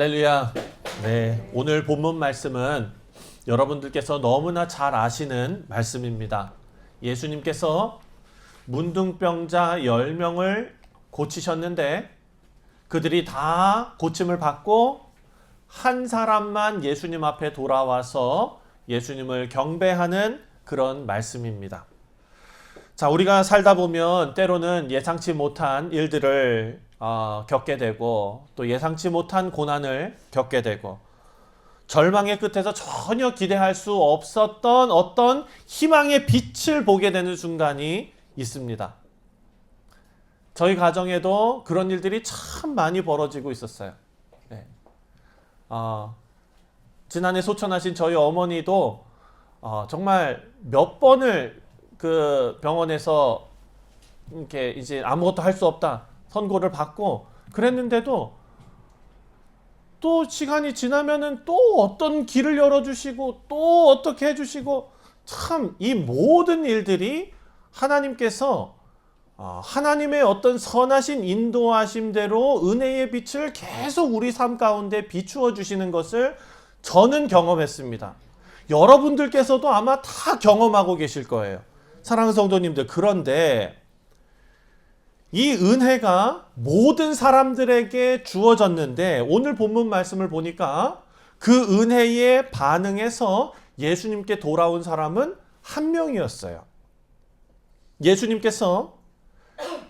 할렐루야. 네, 오늘 본문 말씀은 여러분들께서 너무나 잘 아시는 말씀입니다. 예수님께서 문둥병자 10명을 고치셨는데 그들이 다 고침을 받고 한 사람만 예수님 앞에 돌아와서 예수님을 경배하는 그런 말씀입니다. 자, 우리가 살다 보면 때로는 예상치 못한 일들을 어, 겪게 되고 또 예상치 못한 고난을 겪게 되고 절망의 끝에서 전혀 기대할 수 없었던 어떤 희망의 빛을 보게 되는 순간이 있습니다. 저희 가정에도 그런 일들이 참 많이 벌어지고 있었어요. 네. 어, 지난해 소천하신 저희 어머니도 어, 정말 몇 번을 그 병원에서 이렇게 이제 아무것도 할 수 없다 선고를 받고 그랬는데도 또 시간이 지나면은 또 어떤 길을 열어주시고 또 어떻게 해주시고 참 이 모든 일들이 하나님께서 어, 하나님의 어떤 선하신 인도하심대로 은혜의 빛을 계속 우리 삶 가운데 비추어 주시는 것을 저는 경험했습니다. 여러분들께서도 아마 다 경험하고 계실 거예요. 사랑하는 성도님들, 그런데 이 은혜가 모든 사람들에게 주어졌는데 오늘 본문 말씀을 보니까 그 은혜에 반응해서 예수님께 돌아온 사람은 한 명이었어요. 예수님께서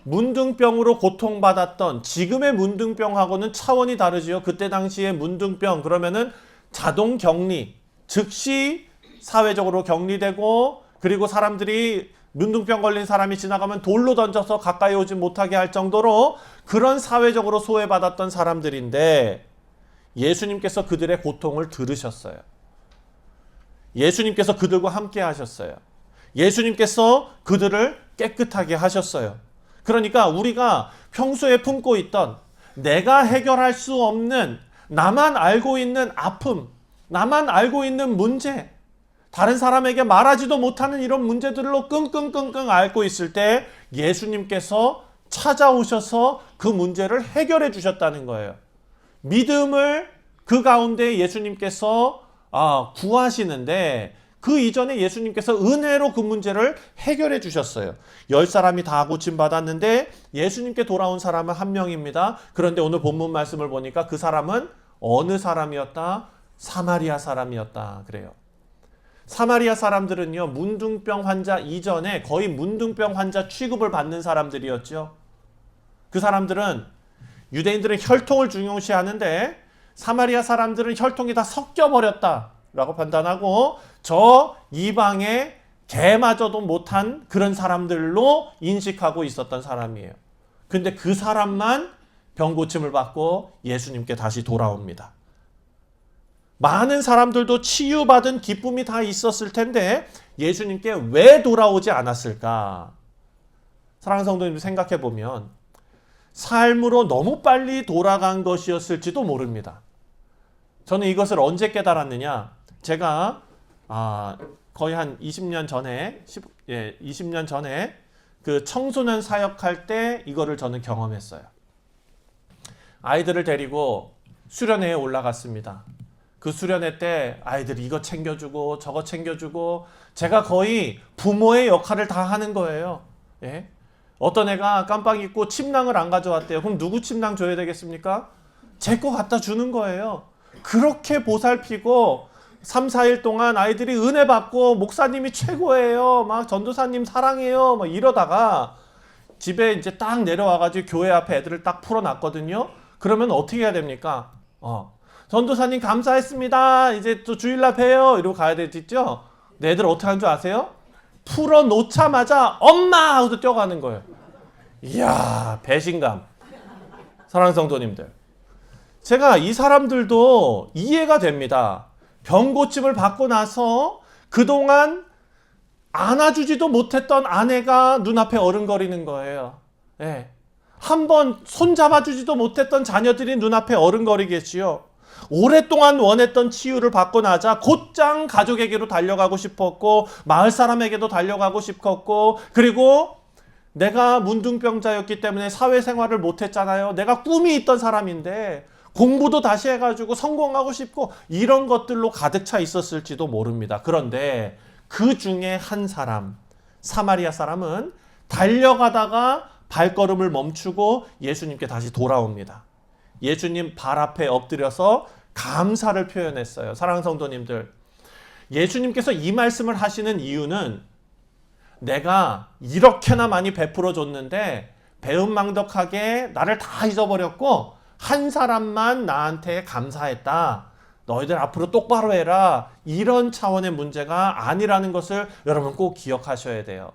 문둥병으로 고통받았던 지금의 문둥병하고는 차원이 다르지요. 그때 당시에 문둥병 그러면은 자동 격리, 즉시 사회적으로 격리되고 그리고 사람들이 문둥병 걸린 사람이 지나가면 돌로 던져서 가까이 오지 못하게 할 정도로 그런 사회적으로 소외받았던 사람들인데 예수님께서 그들의 고통을 들으셨어요. 예수님께서 그들과 함께 하셨어요. 예수님께서 그들을 깨끗하게 하셨어요. 그러니까 우리가 평소에 품고 있던 내가 해결할 수 없는 나만 알고 있는 아픔, 나만 알고 있는 문제, 다른 사람에게 말하지도 못하는 이런 문제들로 끙끙끙끙 앓고 있을 때 예수님께서 찾아오셔서 그 문제를 해결해 주셨다는 거예요. 믿음을 그 가운데 예수님께서 아, 구하시는데 그 이전에 예수님께서 은혜로 그 문제를 해결해 주셨어요. 열 사람이 다 고침 받았는데 예수님께 돌아온 사람은 한 명입니다. 그런데 오늘 본문 말씀을 보니까 그 사람은 어느 사람이었다? 사마리아 사람이었다. 그래요. 사마리아 사람들은요, 문둥병 환자 이전에 거의 문둥병 환자 취급을 받는 사람들이었죠. 그 사람들은 유대인들은 혈통을 중요시하는데 사마리아 사람들은 혈통이 다 섞여버렸다라고 판단하고 저 이방의 개마저도 못한 그런 사람들로 인식하고 있었던 사람이에요. 근데 그 사람만 병 고침을 받고 예수님께 다시 돌아옵니다. 많은 사람들도 치유받은 기쁨이 다 있었을 텐데 예수님께 왜 돌아오지 않았을까? 사랑하는 성도님 생각해 보면 삶으로 너무 빨리 돌아간 것이었을지도 모릅니다. 저는 이것을 언제 깨달았느냐? 제가 아, 거의 한 20년 전에 10, 예, 20년 전에 그 청소년 사역할 때 이거를 저는 경험했어요. 아이들을 데리고 수련회에 올라갔습니다. 그 수련회 때 아이들이 이거 챙겨주고 저거 챙겨주고 제가 거의 부모의 역할을 다 하는 거예요. 예? 어떤 애가 깜빡 잊고 침낭을 안 가져왔대요. 그럼 누구 침낭 줘야 되겠습니까? 제 거 갖다 주는 거예요. 그렇게 보살피고 3, 4일 동안 아이들이 은혜 받고 목사님이 최고예요. 막 전도사님 사랑해요. 막 이러다가 집에 이제 딱 내려와가지고 교회 앞에 애들을 딱 풀어놨거든요. 그러면 어떻게 해야 됩니까? 어. 전도사님 감사했습니다. 이제 또 주일날 봬요. 이러고 가야 되겠죠? 내 애들 어떻게 하는 줄 아세요? 풀어 놓자마자 엄마! 하고 뛰어가는 거예요. 이야, 배신감. 사랑하는 성도님들. 제가 이 사람들도 이해가 됩니다. 병고침을 받고 나서 그동안 안아주지도 못했던 아내가 눈앞에 어른거리는 거예요. 예. 한번 손잡아주지도 못했던 자녀들이 눈앞에 어른거리겠지요. 오랫동안 원했던 치유를 받고 나자 곧장 가족에게로 달려가고 싶었고 마을 사람에게도 달려가고 싶었고 그리고 내가 문둥병자였기 때문에 사회생활을 못했잖아요. 내가 꿈이 있던 사람인데 공부도 다시 해가지고 성공하고 싶고 이런 것들로 가득 차 있었을지도 모릅니다. 그런데 그 중에 한 사람, 사마리아 사람은 달려가다가 발걸음을 멈추고 예수님께 다시 돌아옵니다. 예수님 발 앞에 엎드려서 감사를 표현했어요. 사랑하는 성도님들. 예수님께서 이 말씀을 하시는 이유는 내가 이렇게나 많이 베풀어 줬는데 배은망덕하게 나를 다 잊어버렸고 한 사람만 나한테 감사했다. 너희들 앞으로 똑바로 해라. 이런 차원의 문제가 아니라는 것을 여러분 꼭 기억하셔야 돼요.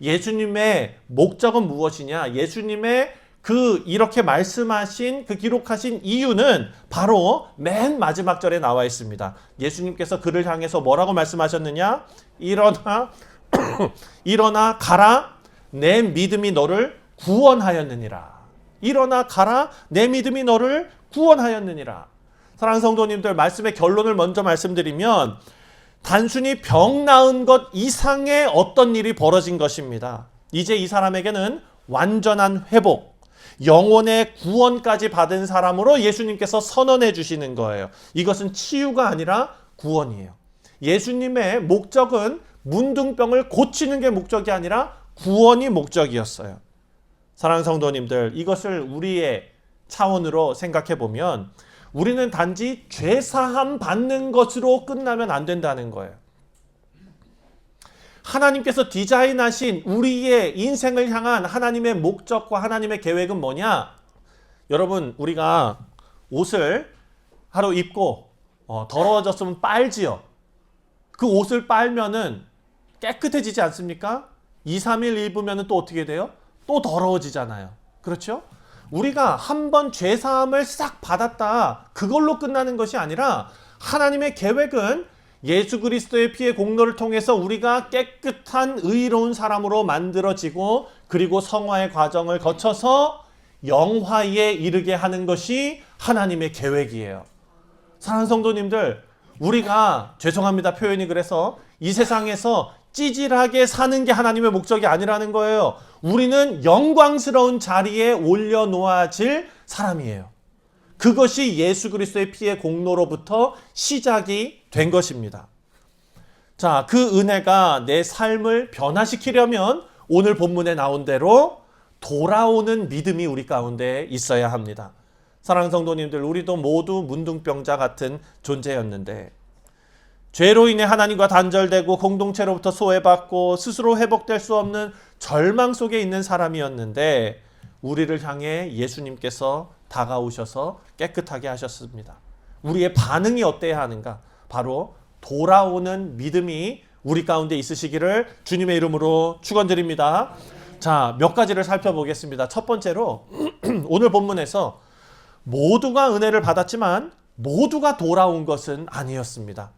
예수님의 목적은 무엇이냐? 예수님의 그 이렇게 말씀하신 그 기록하신 이유는 바로 맨 마지막 절에 나와 있습니다. 예수님께서 그를 향해서 뭐라고 말씀하셨느냐? 일어나 일어나 가라 내 믿음이 너를 구원하였느니라. 일어나 가라 내 믿음이 너를 구원하였느니라. 사랑하는 성도님들 말씀의 결론을 먼저 말씀드리면 단순히 병 나은 것 이상의 어떤 일이 벌어진 것입니다. 이제 이 사람에게는 완전한 회복, 영혼의 구원까지 받은 사람으로 예수님께서 선언해 주시는 거예요. 이것은 치유가 아니라 구원이에요. 예수님의 목적은 문둥병을 고치는 게 목적이 아니라 구원이 목적이었어요. 사랑하는 성도님들, 이것을 우리의 차원으로 생각해 보면 우리는 단지 죄사함 받는 것으로 끝나면 안 된다는 거예요. 하나님께서 디자인하신 우리의 인생을 향한 하나님의 목적과 하나님의 계획은 뭐냐? 여러분, 우리가 옷을 하루 입고 어, 더러워졌으면 빨지요. 그 옷을 빨면은 깨끗해지지 않습니까? 2, 3일 입으면 또 어떻게 돼요? 또 더러워지잖아요. 그렇죠? 우리가 한 번 죄사함을 싹 받았다. 그걸로 끝나는 것이 아니라 하나님의 계획은 예수 그리스도의 피의 공로를 통해서 우리가 깨끗한 의로운 사람으로 만들어지고 그리고 성화의 과정을 거쳐서 영화에 이르게 하는 것이 하나님의 계획이에요. 사랑하는 성도님들, 우리가 죄송합니다 표현이 그래서 이 세상에서 찌질하게 사는 게 하나님의 목적이 아니라는 거예요. 우리는 영광스러운 자리에 올려놓아질 사람이에요. 그것이 예수 그리스도의 피의 공로로부터 시작이 된 것입니다. 자, 그 은혜가 내 삶을 변화시키려면 오늘 본문에 나온 대로 돌아오는 믿음이 우리 가운데 있어야 합니다. 사랑하는 성도님들, 우리도 모두 문둥병자 같은 존재였는데 죄로 인해 하나님과 단절되고 공동체로부터 소외받고 스스로 회복될 수 없는 절망 속에 있는 사람이었는데 우리를 향해 예수님께서 다가오셔서 깨끗하게 하셨습니다. 우리의 반응이 어때야 하는가? 바로 돌아오는 믿음이 우리 가운데 있으시기를 주님의 이름으로 축원드립니다. 자, 몇 가지를 살펴보겠습니다. 첫 번째로 오늘 본문에서 모두가 은혜를 받았지만 모두가 돌아온 것은 아니었습니다.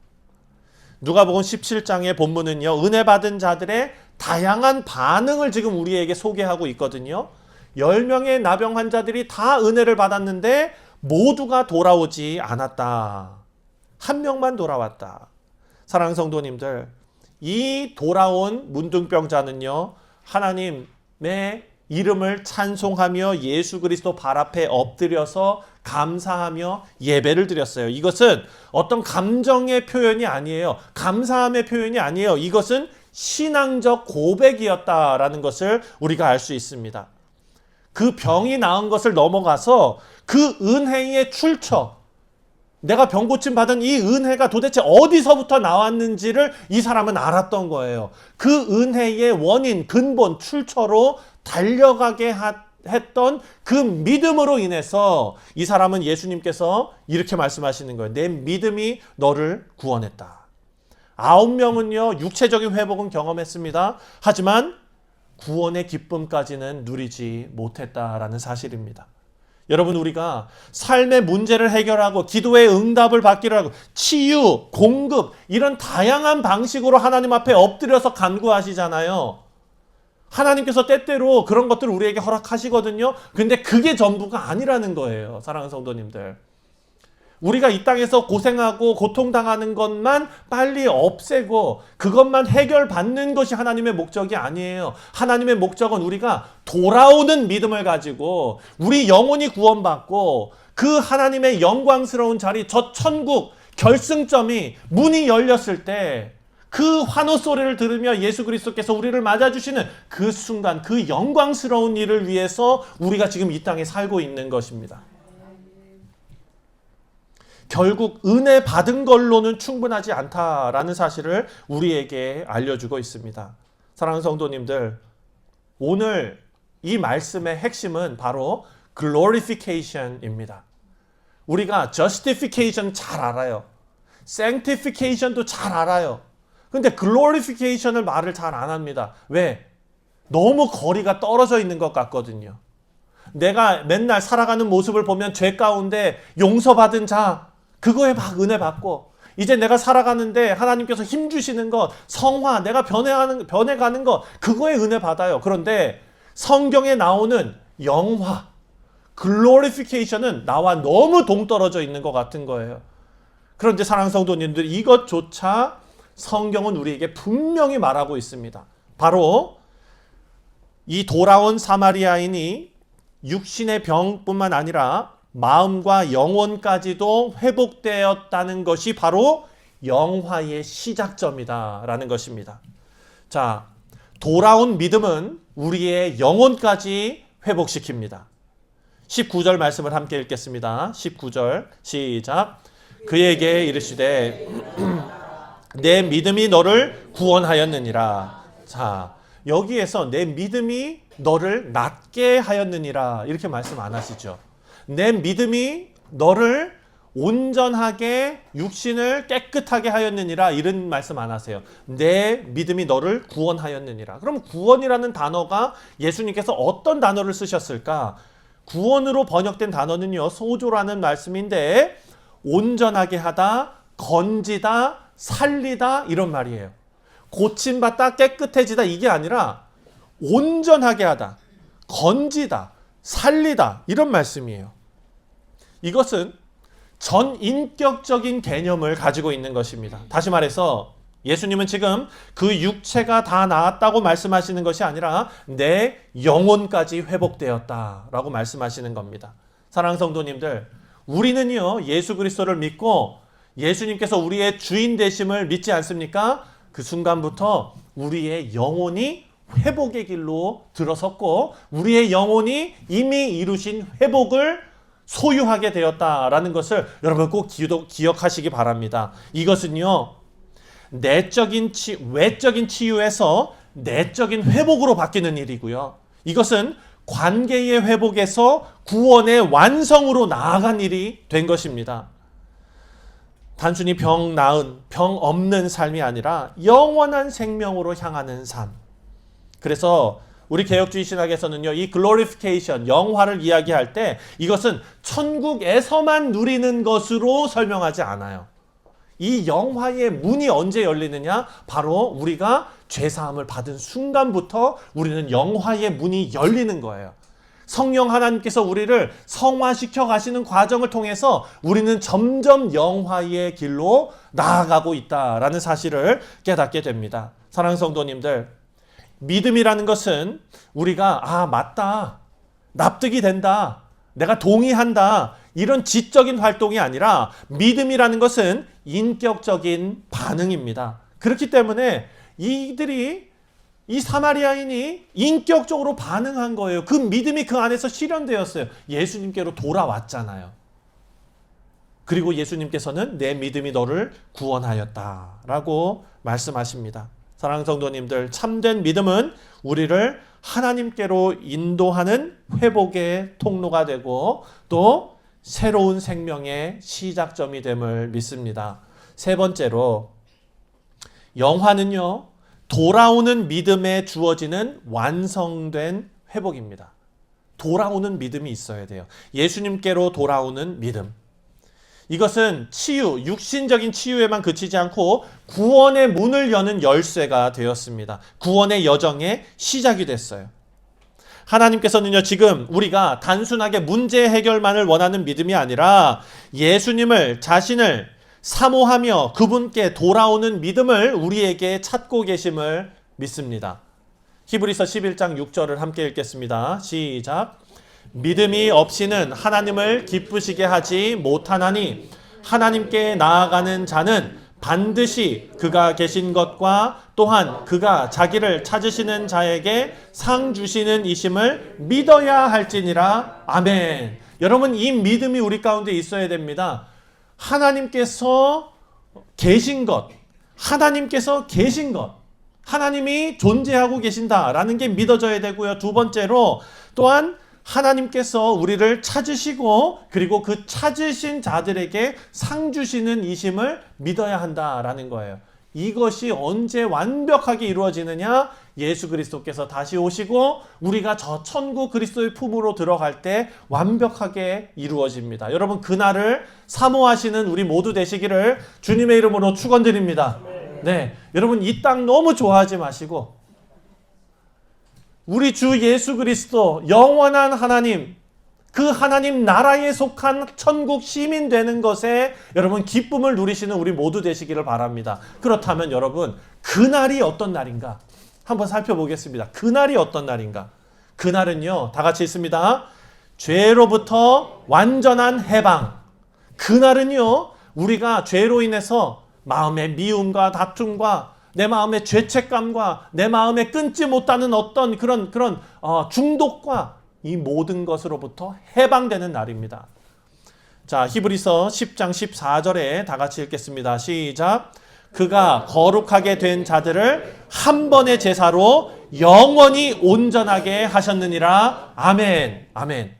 누가복음 17장의 본문은요. 은혜 받은 자들의 다양한 반응을 지금 우리에게 소개하고 있거든요. 10명의 나병 환자들이 다 은혜를 받았는데 모두가 돌아오지 않았다. 한 명만 돌아왔다. 사랑하는 성도님들, 이 돌아온 문둥병자는요. 하나님의 이름을 찬송하며 예수 그리스도 발 앞에 엎드려서 감사하며 예배를 드렸어요. 이것은 어떤 감정의 표현이 아니에요. 감사함의 표현이 아니에요. 이것은 신앙적 고백이었다라는 것을 우리가 알 수 있습니다. 그 병이 나은 것을 넘어가서 그 은혜의 출처, 내가 병 고침 받은 이 은혜가 도대체 어디서부터 나왔는지를 이 사람은 알았던 거예요. 그 은혜의 원인, 근본, 출처로 달려가게 하, 했던 그 믿음으로 인해서 이 사람은 예수님께서 이렇게 말씀하시는 거예요. 내 믿음이 너를 구원했다. 아홉 명은요, 육체적인 회복은 경험했습니다. 하지만 구원의 기쁨까지는 누리지 못했다라는 사실입니다. 여러분 우리가 삶의 문제를 해결하고 기도의 응답을 받기를 하고 치유, 공급 이런 다양한 방식으로 하나님 앞에 엎드려서 간구하시잖아요. 하나님께서 때때로 그런 것들을 우리에게 허락하시거든요. 근데 그게 전부가 아니라는 거예요. 사랑하는 성도님들. 우리가 이 땅에서 고생하고 고통당하는 것만 빨리 없애고 그것만 해결받는 것이 하나님의 목적이 아니에요. 하나님의 목적은 우리가 돌아오는 믿음을 가지고 우리 영혼이 구원받고 그 하나님의 영광스러운 자리, 저 천국 결승점이 문이 열렸을 때 그 환호 소리를 들으며 예수 그리스도께서 우리를 맞아주시는 그 순간, 그 영광스러운 일을 위해서 우리가 지금 이 땅에 살고 있는 것입니다. 결국 은혜 받은 걸로는 충분하지 않다라는 사실을 우리에게 알려주고 있습니다. 사랑하는 성도님들, 오늘 이 말씀의 핵심은 바로 glorification입니다. 우리가 justification 잘 알아요. sanctification도 잘 알아요. 근데 glorification을 말을 잘 안 합니다. 왜? 너무 거리가 떨어져 있는 것 같거든요. 내가 맨날 살아가는 모습을 보면 죄 가운데 용서받은 자, 그거에 막 은혜 받고, 이제 내가 살아가는데 하나님께서 힘 주시는 것, 성화, 내가 변해가는, 변해가는 것, 그거에 은혜 받아요. 그런데 성경에 나오는 영화, 글로리피케이션은 나와 너무 동떨어져 있는 것 같은 거예요. 그런데 사랑 성도님들 이것조차 성경은 우리에게 분명히 말하고 있습니다. 바로 이 돌아온 사마리아인이 육신의 병뿐만 아니라 마음과 영혼까지도 회복되었다는 것이 바로 영화의 시작점이다라는 것입니다. 자, 돌아온 믿음은 우리의 영혼까지 회복시킵니다. 19절 말씀을 함께 읽겠습니다. 19절 시작. 그에게 이르시되 내 믿음이 너를 구원하였느니라. 자, 여기에서 내 믿음이 너를 낫게 하였느니라. 이렇게 말씀 안 하시죠. 내 믿음이 너를 온전하게 육신을 깨끗하게 하였느니라 이런 말씀 안 하세요. 내 믿음이 너를 구원하였느니라. 그럼 구원이라는 단어가 예수님께서 어떤 단어를 쓰셨을까? 구원으로 번역된 단어는요. 소조라는 말씀인데 온전하게 하다, 건지다, 살리다 이런 말이에요. 고침받다, 깨끗해지다 이게 아니라 온전하게 하다, 건지다, 살리다 이런 말씀이에요. 이것은 전인격적인 개념을 가지고 있는 것입니다. 다시 말해서 예수님은 지금 그 육체가 다 나았다고 말씀하시는 것이 아니라 내 영혼까지 회복되었다라고 말씀하시는 겁니다. 사랑 성도님들, 우리는요 예수 그리스도를 믿고 예수님께서 우리의 주인 되심을 믿지 않습니까? 그 순간부터 우리의 영혼이 회복의 길로 들어섰고 우리의 영혼이 이미 이루신 회복을 소유하게 되었다라는 것을 여러분 꼭 기억하시기 바랍니다. 이것은요 내적인 치 외적인 치유에서 내적인 회복으로 바뀌는 일이고요. 이것은 관계의 회복에서 구원의 완성으로 나아간 일이 된 것입니다. 단순히 병 나은, 병 없는 삶이 아니라 영원한 생명으로 향하는 삶. 그래서 우리 개혁주의 신학에서는요, 이 글로리피케이션, 영화를 이야기할 때 이것은 천국에서만 누리는 것으로 설명하지 않아요. 이 영화의 문이 언제 열리느냐? 바로 우리가 죄사함을 받은 순간부터 우리는 영화의 문이 열리는 거예요. 성령 하나님께서 우리를 성화시켜 가시는 과정을 통해서 우리는 점점 영화의 길로 나아가고 있다라는 사실을 깨닫게 됩니다. 사랑 성도님들, 믿음이라는 것은 우리가 아, 맞다. 납득이 된다. 내가 동의한다. 이런 지적인 활동이 아니라 믿음이라는 것은 인격적인 반응입니다. 그렇기 때문에 이들이 이 사마리아인이 인격적으로 반응한 거예요. 그 믿음이 그 안에서 실현되었어요. 예수님께로 돌아왔잖아요. 그리고 예수님께서는 내 믿음이 너를 구원하였다라고 말씀하십니다. 사랑하는 성도님들, 참된 믿음은 우리를 하나님께로 인도하는 회복의 통로가 되고 또 새로운 생명의 시작점이 됨을 믿습니다. 세 번째로 영화는요. 돌아오는 믿음에 주어지는 완성된 회복입니다. 돌아오는 믿음이 있어야 돼요. 예수님께로 돌아오는 믿음. 이것은 치유, 육신적인 치유에만 그치지 않고 구원의 문을 여는 열쇠가 되었습니다. 구원의 여정의 시작이 됐어요. 하나님께서는요, 지금 우리가 단순하게 문제 해결만을 원하는 믿음이 아니라 예수님을 자신을 사모하며 그분께 돌아오는 믿음을 우리에게 찾고 계심을 믿습니다. 히브리서 11장 6절을 함께 읽겠습니다. 시작. 믿음이 없이는 하나님을 기쁘시게 하지 못하나니 하나님께 나아가는 자는 반드시 그가 계신 것과 또한 그가 자기를 찾으시는 자에게 상 주시는 이심을 믿어야 할지니라. 아멘. 여러분 이 믿음이 우리 가운데 있어야 됩니다. 하나님께서 계신 것, 하나님께서 계신 것, 하나님이 존재하고 계신다라는 게 믿어져야 되고요. 두 번째로 또한 하나님께서 우리를 찾으시고 그리고 그 찾으신 자들에게 상 주시는 이심을 믿어야 한다라는 거예요. 이것이 언제 완벽하게 이루어지느냐? 예수 그리스도께서 다시 오시고 우리가 저 천국 그리스도의 품으로 들어갈 때 완벽하게 이루어집니다. 여러분 그날을 사모하시는 우리 모두 되시기를 주님의 이름으로 축원드립니다. 네. 여러분 이 땅 너무 좋아하지 마시고 우리 주 예수 그리스도 영원한 하나님 그 하나님 나라에 속한 천국 시민 되는 것에 여러분 기쁨을 누리시는 우리 모두 되시기를 바랍니다. 그렇다면 여러분 그날이 어떤 날인가? 한번 살펴보겠습니다. 그날이 어떤 날인가? 그날은요. 다 같이 있습니다. 죄로부터 완전한 해방. 그날은요. 우리가 죄로 인해서 마음의 미움과 다툼과 내 마음의 죄책감과 내 마음에 끊지 못하는 어떤 그런 그런 어, 중독과 이 모든 것으로부터 해방되는 날입니다. 자, 히브리서 10장 14절에 다 같이 읽겠습니다. 시작. 그가 거룩하게 된 자들을 한 번의 제사로 영원히 온전하게 하셨느니라. 아멘. 아멘.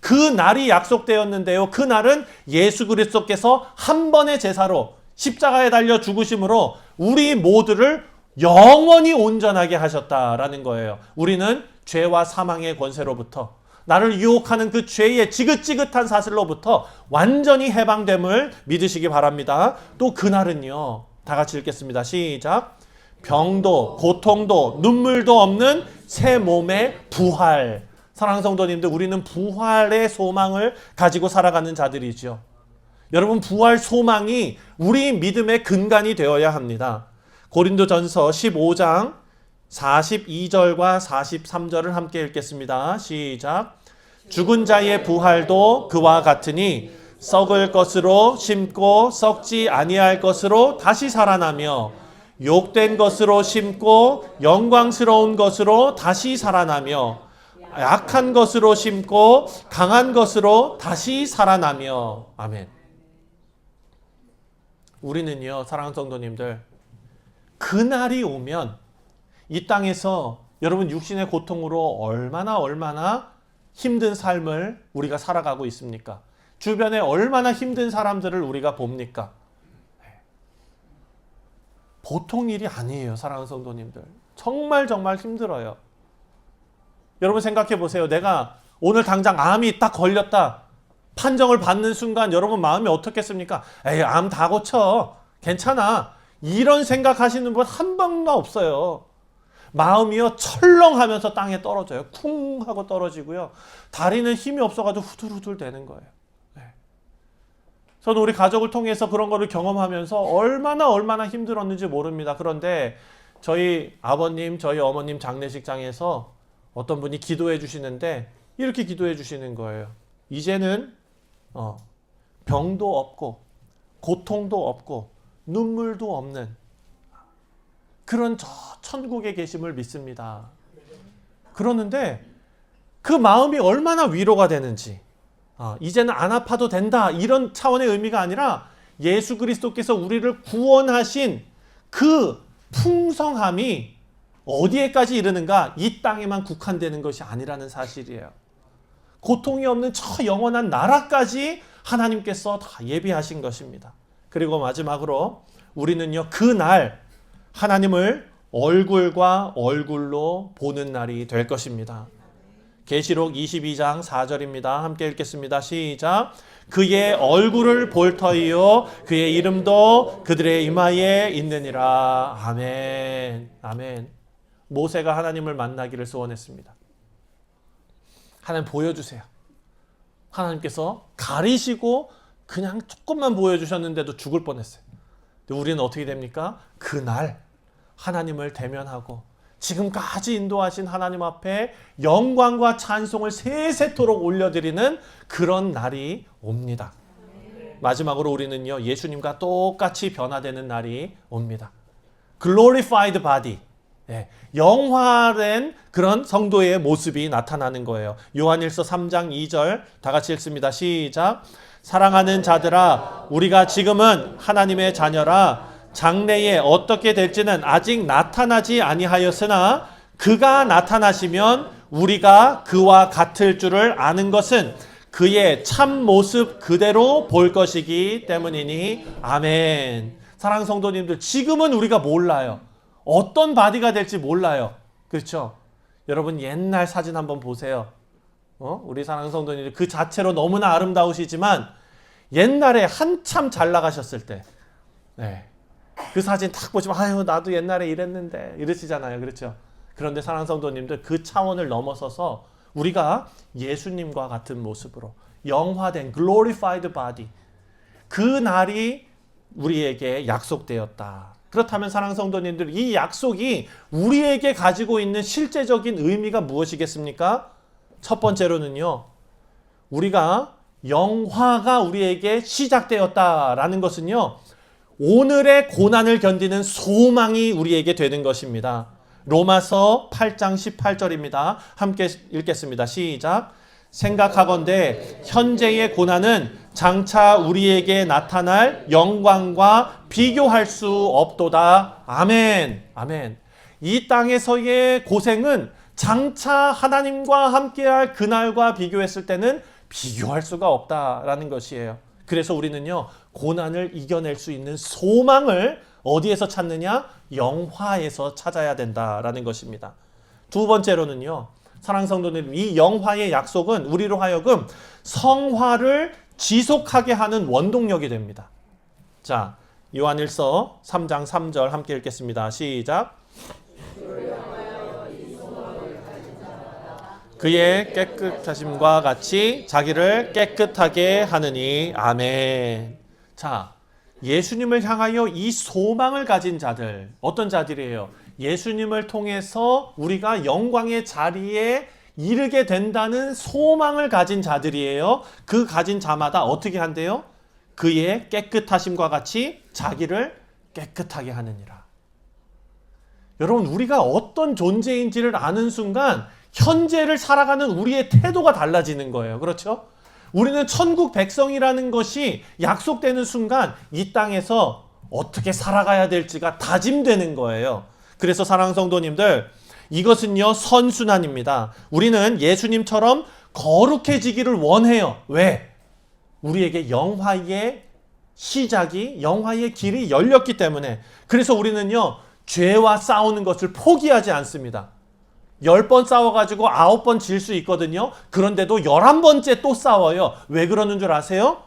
그 날이 약속되었는데요. 그 날은 예수 그리스도께서 한 번의 제사로 십자가에 달려 죽으심으로 우리 모두를 영원히 온전하게 하셨다라는 거예요. 우리는 죄와 사망의 권세로부터 나를 유혹하는 그 죄의 지긋지긋한 사슬로부터 완전히 해방됨을 믿으시기 바랍니다. 또 그날은요. 다 같이 읽겠습니다. 시작. 병도 고통도 눈물도 없는 새 몸의 부활. 사랑하는 성도님들 우리는 부활의 소망을 가지고 살아가는 자들이죠. 여러분 부활 소망이 우리 믿음의 근간이 되어야 합니다. 고린도전서 15장 42절과 43절을 함께 읽겠습니다. 시작. 죽은 자의 부활도 그와 같으니 썩을 것으로 심고 썩지 아니할 것으로 다시 살아나며 욕된 것으로 심고 영광스러운 것으로 다시 살아나며 약한 것으로 심고 강한 것으로 다시 살아나며 아멘. 우리는요, 사랑하는 성도님들, 그날이 오면 이 땅에서 여러분 육신의 고통으로 얼마나 얼마나 힘든 삶을 우리가 살아가고 있습니까? 주변에 얼마나 힘든 사람들을 우리가 봅니까? 네. 보통 일이 아니에요, 사랑하는 성도님들. 정말 정말 힘들어요. 여러분 생각해 보세요. 내가 오늘 당장 암이 딱 걸렸다. 판정을 받는 순간 여러분 마음이 어떻겠습니까? 에이, 암 다 고쳐. 괜찮아. 이런 생각하시는 분한 번도 없어요. 마음이요 철렁하면서 땅에 떨어져요. 쿵 하고 떨어지고요. 다리는 힘이 없어가지고 후들후들 되는 거예요. 네. 저는 우리 가족을 통해서 그런 거를 경험하면서 얼마나 얼마나 힘들었는지 모릅니다. 그런데 저희 아버님, 저희 어머님 장례식장에서 어떤 분이 기도해 주시는데 이렇게 기도해 주시는 거예요. 이제는 어, 병도 없고 고통도 없고 눈물도 없는 그런 저 천국에 계심을 믿습니다. 그러는데 그 마음이 얼마나 위로가 되는지, 아, 이제는 안 아파도 된다 이런 차원의 의미가 아니라 예수 그리스도께서 우리를 구원하신 그 풍성함이 어디에까지 이르는가? 이 땅에만 국한되는 것이 아니라는 사실이에요. 고통이 없는 저 영원한 나라까지 하나님께서 다 예비하신 것입니다. 그리고 마지막으로 우리는요, 그날 하나님을 얼굴과 얼굴로 보는 날이 될 것입니다. 계시록 22장 4절입니다. 함께 읽겠습니다. 시작. 그의 얼굴을 볼 터이요 그의 이름도 그들의 이마에 있느니라. 아멘. 아멘. 모세가 하나님을 만나기를 소원했습니다. 하나님 보여주세요. 하나님께서 가리시고 그냥 조금만 보여주셨는데도 죽을 뻔했어요. 근데 우리는 어떻게 됩니까? 그날 하나님을 대면하고 지금까지 인도하신 하나님 앞에 영광과 찬송을 세세토록 올려드리는 그런 날이 옵니다. 마지막으로 우리는요, 예수님과 똑같이 변화되는 날이 옵니다. glorified body. 예, 영화된 그런 성도의 모습이 나타나는 거예요. 요한일서 3장 2절 다 같이 읽습니다. 시작. 사랑하는 자들아, 우리가 지금은 하나님의 자녀라. 장래에 어떻게 될지는 아직 나타나지 아니하였으나 그가 나타나시면 우리가 그와 같을 줄을 아는 것은 그의 참 모습 그대로 볼 것이기 때문이니 아멘. 사랑 성도님들 지금은 우리가 몰라요. 어떤 바디가 될지 몰라요. 그렇죠? 여러분 옛날 사진 한번 보세요. 어? 우리 사랑 성도님들 그 자체로 너무나 아름다우시지만 옛날에 한참 잘 나가셨을 때 네. 그 사진 딱 보시면 아유 나도 옛날에 이랬는데 이러시잖아요. 그렇죠? 그런데 사랑 성도님들 그 차원을 넘어서서 우리가 예수님과 같은 모습으로 영화된 glorified 그 날이 우리에게 약속되었다. 그렇다면 사랑 성도님들 이 약속이 우리에게 가지고 있는 실제적인 의미가 무엇이겠습니까? 첫 번째로는요. 우리가 영화가 우리에게 시작되었다라는 것은요. 오늘의 고난을 견디는 소망이 우리에게 되는 것입니다. 로마서 8장 18절입니다. 함께 읽겠습니다. 시작. 생각하건대 현재의 고난은 장차 우리에게 나타날 영광과 비교할 수 없도다. 아멘. 아멘. 이 땅에서의 고생은 장차 하나님과 함께할 그날과 비교했을 때는 비교할 수가 없다라는 것이에요. 그래서 우리는요, 고난을 이겨낼 수 있는 소망을 어디에서 찾느냐? 영화에서 찾아야 된다라는 것입니다. 두 번째로는요, 사랑 성도님, 이 영화의 약속은 우리로 하여금 성화를 지속하게 하는 원동력이 됩니다. 자, 요한일서 3장 3절 함께 읽겠습니다. 시작. 그의 깨끗하심과 같이 자기를 깨끗하게 하느니 아멘. 자, 예수님을 향하여 이 소망을 가진 자들 어떤 자들이에요? 예수님을 통해서 우리가 영광의 자리에 이르게 된다는 소망을 가진 자들이에요. 그 가진 자마다 어떻게 한대요? 그의 깨끗하심과 같이 자기를 깨끗하게 하느니라. 여러분, 우리가 어떤 존재인지를 아는 순간 현재를 살아가는 우리의 태도가 달라지는 거예요. 그렇죠? 우리는 천국 백성이라는 것이 약속되는 순간 이 땅에서 어떻게 살아가야 될지가 다짐되는 거예요. 그래서 사랑 성도님들, 이것은요, 선순환입니다. 우리는 예수님처럼 거룩해지기를 원해요. 왜? 우리에게 영화의 시작이, 영화의 길이 열렸기 때문에. 그래서 우리는요, 죄와 싸우는 것을 포기하지 않습니다. 열번 싸워가지고 아홉 번질 수 있거든요. 그런데도 열한 번째 또 싸워요. 왜 그러는 줄 아세요?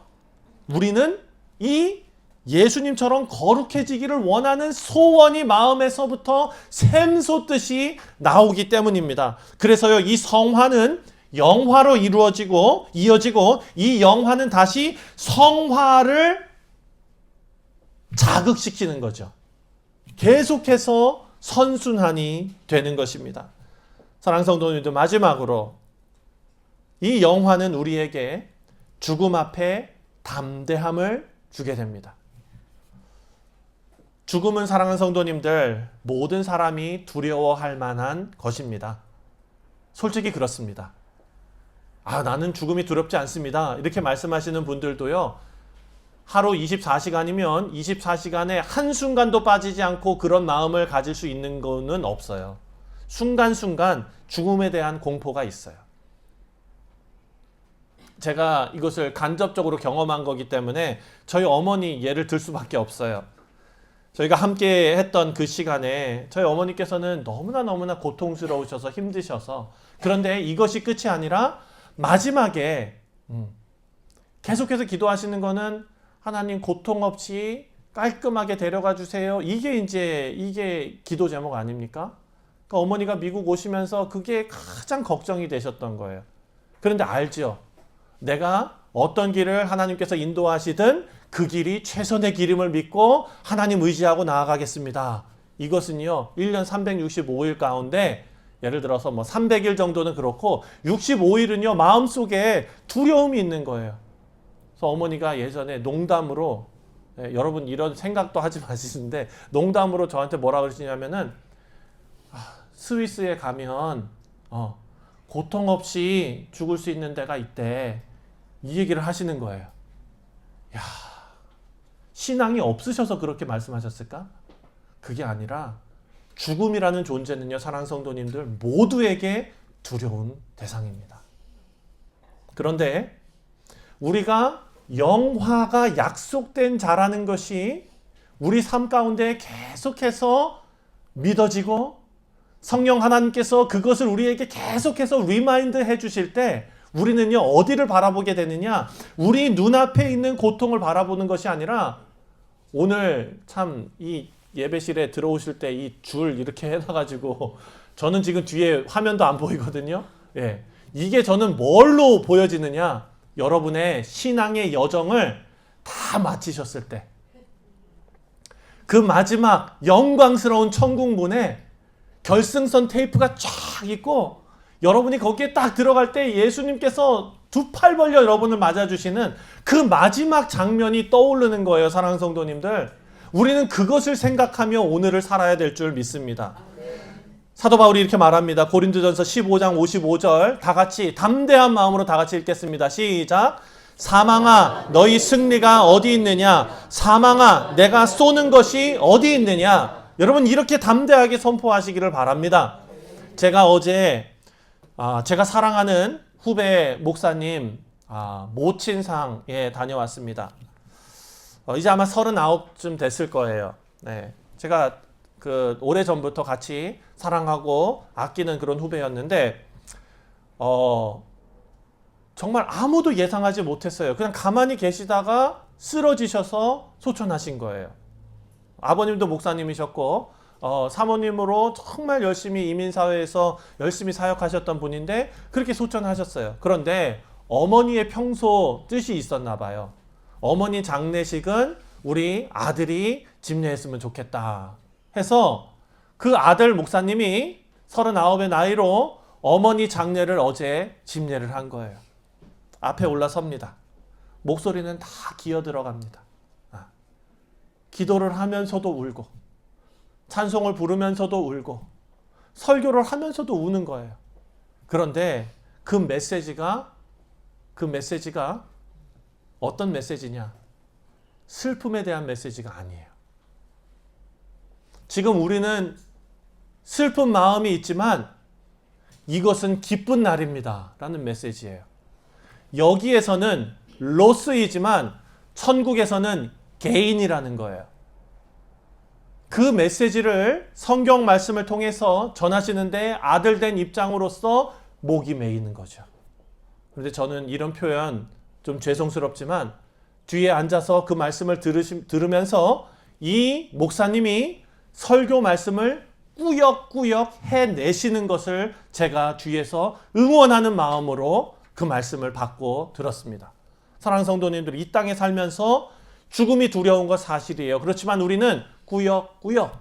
우리는 이 예수님처럼 거룩해지기를 원하는 소원이 마음에서부터 샘솟듯이 나오기 때문입니다. 그래서요, 이 성화는 영화로 이루어지고, 이어지고, 이 영화는 다시 성화를 자극시키는 거죠. 계속해서 선순환이 되는 것입니다. 사랑 성도님들 마지막으로 이 영화는 우리에게 죽음 앞에 담대함을 주게 됩니다. 죽음은 사랑하는 성도님들 모든 사람이 두려워할 만한 것입니다. 솔직히 그렇습니다. 아, 나는 죽음이 두렵지 않습니다. 이렇게 말씀하시는 분들도요. 하루 24시간이면 24시간에 한순간도 빠지지 않고 그런 마음을 가질 수 있는 거는 없어요. 순간순간 죽음에 대한 공포가 있어요. 제가 이것을 간접적으로 경험한 거기 때문에 저희 어머니 예를 들 수밖에 없어요. 저희가 함께 했던 그 시간에 저희 어머니께서는 너무나 너무나 고통스러우셔서 힘드셔서 그런데 이것이 끝이 아니라 마지막에 음, 계속해서 기도하시는 거는 하나님 고통 없이 깔끔하게 데려가 주세요. 이게 이제 이게 기도 제목 아닙니까? 그러니까 어머니가 미국 오시면서 그게 가장 걱정이 되셨던 거예요. 그런데 알지요. 내가 어떤 길을 하나님께서 인도하시든 그 길이 최선의 길임을 믿고 하나님 의지하고 나아가겠습니다. 이것은요, 1년 365일 가운데 예를 들어서 뭐 300일 정도는 그렇고 65일은요, 마음속에 두려움이 있는 거예요. 그래서 어머니가 예전에 농담으로 예, 여러분 이런 생각도 하지 마시는데 농담으로 저한테 뭐라 그러시냐면은 아, 스위스에 가면 어, 고통 없이 죽을 수 있는 데가 있대. 이 얘기를 하시는 거예요. 야, 신앙이 없으셔서 그렇게 말씀하셨을까? 그게 아니라 죽음이라는 존재는요, 사랑 성도님들 모두에게 두려운 대상입니다. 그런데 우리가 영화가 약속된 자라는 것이 우리 삶 가운데 계속해서 믿어지고 성령 하나님께서 그것을 우리에게 계속해서 리마인드 해 주실 때 우리는요 어디를 바라보게 되느냐 우리 눈앞에 있는 고통을 바라보는 것이 아니라 오늘 참 이 예배실에 들어오실 때 이 줄 이렇게 해놔가지고 저는 지금 뒤에 화면도 안 보이거든요. 예. 이게 저는 뭘로 보여지느냐? 여러분의 신앙의 여정을 다 마치셨을 때. 그 마지막 영광스러운 천국 문에 결승선 테이프가 쫙 있고 여러분이 거기에 딱 들어갈 때 예수님께서 두 팔 벌려 여러분을 맞아주시는 그 마지막 장면이 떠오르는 거예요, 사랑하는 성도님들. 우리는 그것을 생각하며 오늘을 살아야 될 줄 믿습니다. 사도 바울이 이렇게 말합니다. 고린도전서 15장 55절 다 같이 담대한 마음으로 다 같이 읽겠습니다. 시작. 사망아 너희 승리가 어디 있느냐? 사망아 내가 쏘는 것이 어디 있느냐? 여러분 이렇게 담대하게 선포하시기를 바랍니다. 제가 어제 아, 제가 사랑하는 후배 목사님 아, 모친상에 다녀왔습니다. 어, 이제 아마 39쯤 됐을 거예요. 네. 제가 그 오래 전부터 같이 사랑하고 아끼는 그런 후배였는데 어 정말 아무도 예상하지 못했어요. 그냥 가만히 계시다가 쓰러지셔서 소천하신 거예요. 아버님도 목사님이셨고 어, 사모님으로 정말 열심히 이민사회에서 열심히 사역하셨던 분인데 그렇게 소천하셨어요. 그런데 어머니의 평소 뜻이 있었나 봐요. 어머니 장례식은 우리 아들이 집례했으면 좋겠다 해서 그 아들 목사님이 39의 나이로 어머니 장례를 어제 집례를 한 거예요. 앞에 올라섭니다. 목소리는 다 기어 들어갑니다. 아. 기도를 하면서도 울고 찬송을 부르면서도 울고 설교를 하면서도 우는 거예요. 그런데 그 메시지가 그 메시지가 어떤 메시지냐? 슬픔에 대한 메시지가 아니에요. 지금 우리는 슬픈 마음이 있지만 이것은 기쁜 날입니다. 라는 메시지예요. 여기에서는 로스이지만 천국에서는 개인이라는 거예요. 그 메시지를 성경 말씀을 통해서 전하시는데 아들 된 입장으로서 목이 메이는 거죠. 그런데 저는 이런 표현 좀 죄송스럽지만 뒤에 앉아서 그 말씀을 들으시, 들으면서 이 목사님이 설교 말씀을 꾸역꾸역 해내시는 것을 제가 뒤에서 응원하는 마음으로 그 말씀을 받고 들었습니다. 사랑하는 성도님들, 이 땅에 살면서 죽음이 두려운 것 사실이에요. 그렇지만 우리는 꾸역꾸역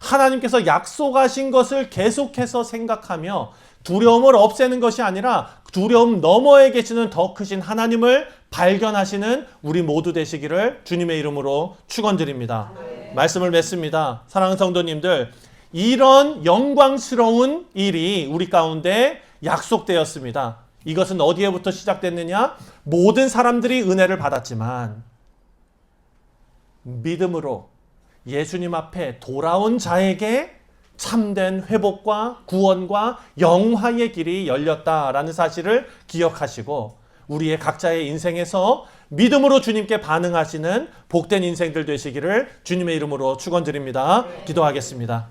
하나님께서 약속하신 것을 계속해서 생각하며 두려움을 없애는 것이 아니라 두려움 너머에 계시는 더 크신 하나님을 발견하시는 우리 모두 되시기를 주님의 이름으로 축원드립니다. 말씀을 맺습니다. 사랑하는 성도님들, 이런 영광스러운 일이 우리 가운데 약속되었습니다. 이것은 어디에부터 시작됐느냐? 모든 사람들이 은혜를 받았지만 믿음으로 예수님 앞에 돌아온 자에게 참된 회복과 구원과 영화의 길이 열렸다라는 사실을 기억하시고 우리의 각자의 인생에서 믿음으로 주님께 반응하시는 복된 인생들 되시기를 주님의 이름으로 축원드립니다. 기도하겠습니다.